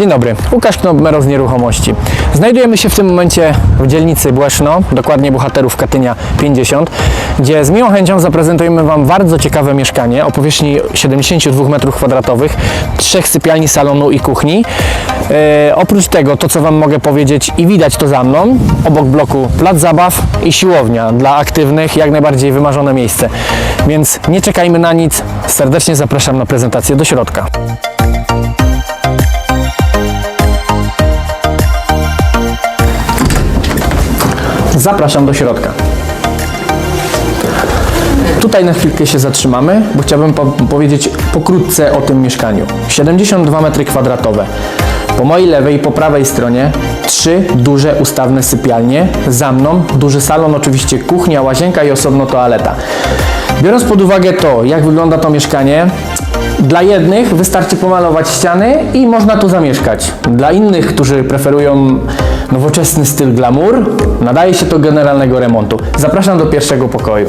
Dzień dobry, Łukasz Knobmero z Nieruchomości. Znajdujemy się w tym momencie w dzielnicy Błeszno, dokładnie Bohaterów Katynia 50, gdzie z miłą chęcią zaprezentujemy Wam bardzo ciekawe mieszkanie o powierzchni 72 m2, trzech sypialni, salonu i kuchni. E, oprócz tego, to co Wam mogę powiedzieć i widać to za mną, obok bloku plac zabaw i siłownia dla aktywnych, jak najbardziej wymarzone miejsce. Więc nie czekajmy na nic, serdecznie zapraszam na prezentację do środka. Zapraszam do środka. Tutaj na chwilkę się zatrzymamy, bo chciałbym po powiedzieć pokrótce o tym mieszkaniu. 72 metry kwadratowe. Po mojej lewej i po prawej stronie trzy duże ustawne sypialnie. Za mną duży salon, oczywiście kuchnia, łazienka i osobno toaleta. Biorąc pod uwagę to, jak wygląda to mieszkanie, dla jednych wystarczy pomalować ściany i można tu zamieszkać. Dla innych, którzy preferują nowoczesny styl glamour, nadaje się to generalnego remontu. Zapraszam do pierwszego pokoju.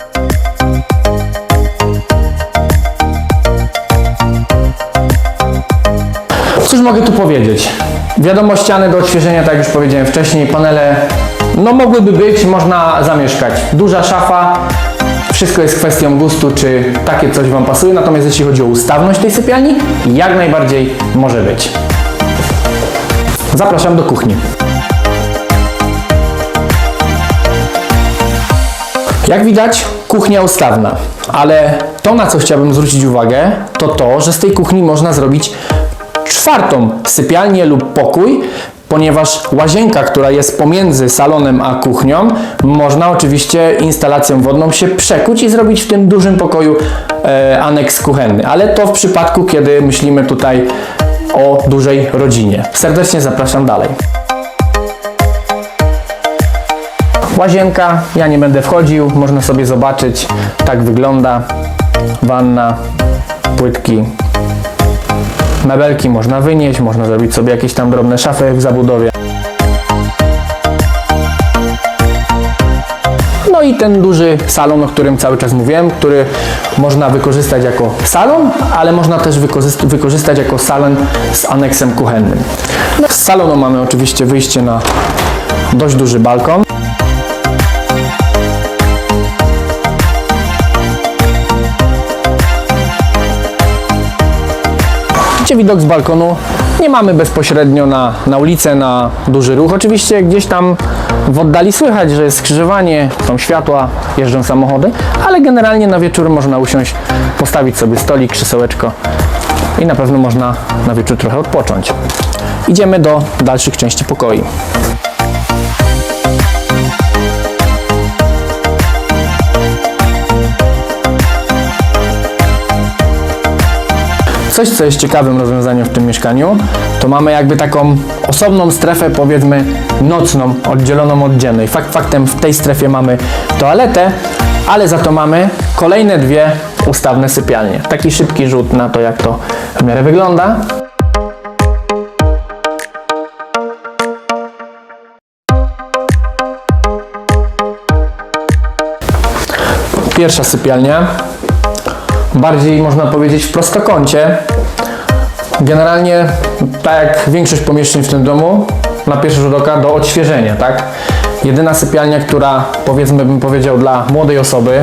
Cóż mogę tu powiedzieć? Wiadomo, ściany do odświeżenia, tak jak już powiedziałem wcześniej, panele no mogłyby być, można zamieszkać. Duża szafa, wszystko jest kwestią gustu, czy takie coś Wam pasuje, natomiast jeśli chodzi o ustawność tej sypialni, jak najbardziej może być. Zapraszam do kuchni. Jak widać, kuchnia ustawna, ale to, na co chciałbym zwrócić uwagę, to to, że z tej kuchni można zrobić czwartą sypialnię lub pokój, ponieważ łazienka, która jest pomiędzy salonem a kuchnią, można oczywiście instalacją wodną się przekuć i zrobić w tym dużym pokoju e, aneks kuchenny, ale to w przypadku, kiedy myślimy tutaj o dużej rodzinie. Serdecznie zapraszam dalej. Łazienka, ja nie będę wchodził, można sobie zobaczyć, tak wygląda. Wanna, płytki, mebelki można wynieść, można zrobić sobie jakieś tam drobne szafy w zabudowie. No i ten duży salon, o którym cały czas mówiłem, który można wykorzystać jako salon, ale można też wykorzyst- wykorzystać jako salon z aneksem kuchennym. No, z salonu mamy oczywiście wyjście na dość duży balkon. Widok z balkonu nie mamy bezpośrednio na, na ulicę, na duży ruch. Oczywiście gdzieś tam w oddali słychać, że jest skrzyżowanie, są światła, jeżdżą samochody, ale generalnie na wieczór można usiąść, postawić sobie stolik, krzesełeczko i na pewno można na wieczór trochę odpocząć. Idziemy do dalszych części pokoi. Coś, co jest ciekawym rozwiązaniem w tym mieszkaniu, to mamy jakby taką osobną strefę, powiedzmy, nocną, oddzieloną od dziennej. Fakt faktem w tej strefie mamy toaletę, ale za to mamy kolejne dwie ustawne sypialnie. Taki szybki rzut na to, jak to w miarę wygląda. Pierwsza sypialnia, bardziej można powiedzieć w prostokącie. Generalnie, tak jak większość pomieszczeń w tym domu, na pierwszy rzut oka do odświeżenia, tak? Jedyna sypialnia, która powiedzmy bym powiedział dla młodej osoby,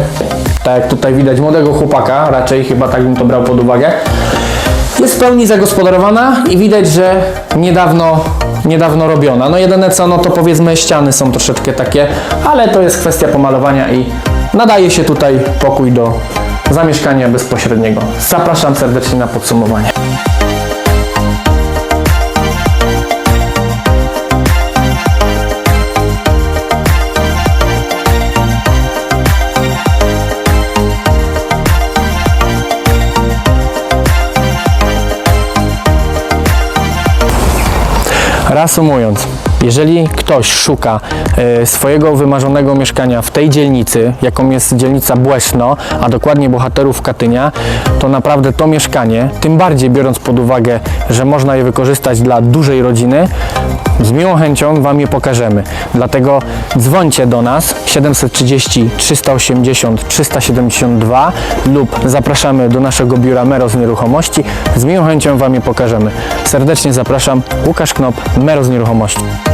tak jak tutaj widać młodego chłopaka, raczej chyba tak bym to brał pod uwagę, jest w pełni zagospodarowana i widać, że niedawno, niedawno robiona. No jedyne co, no to powiedzmy ściany są troszeczkę takie, ale to jest kwestia pomalowania i nadaje się tutaj pokój do zamieszkania bezpośredniego. Zapraszam serdecznie na podsumowanie. Reasumując, Jeżeli ktoś szuka e, swojego wymarzonego mieszkania w tej dzielnicy, jaką jest dzielnica Błeszno, a dokładnie bohaterów Katynia, to naprawdę to mieszkanie, tym bardziej biorąc pod uwagę, że można je wykorzystać dla dużej rodziny, z miłą chęcią Wam je pokażemy. Dlatego dzwońcie do nas 730 380 372 lub zapraszamy do naszego biura Meros Nieruchomości. Z miłą chęcią Wam je pokażemy. Serdecznie zapraszam, Łukasz Knop, Meros Nieruchomości.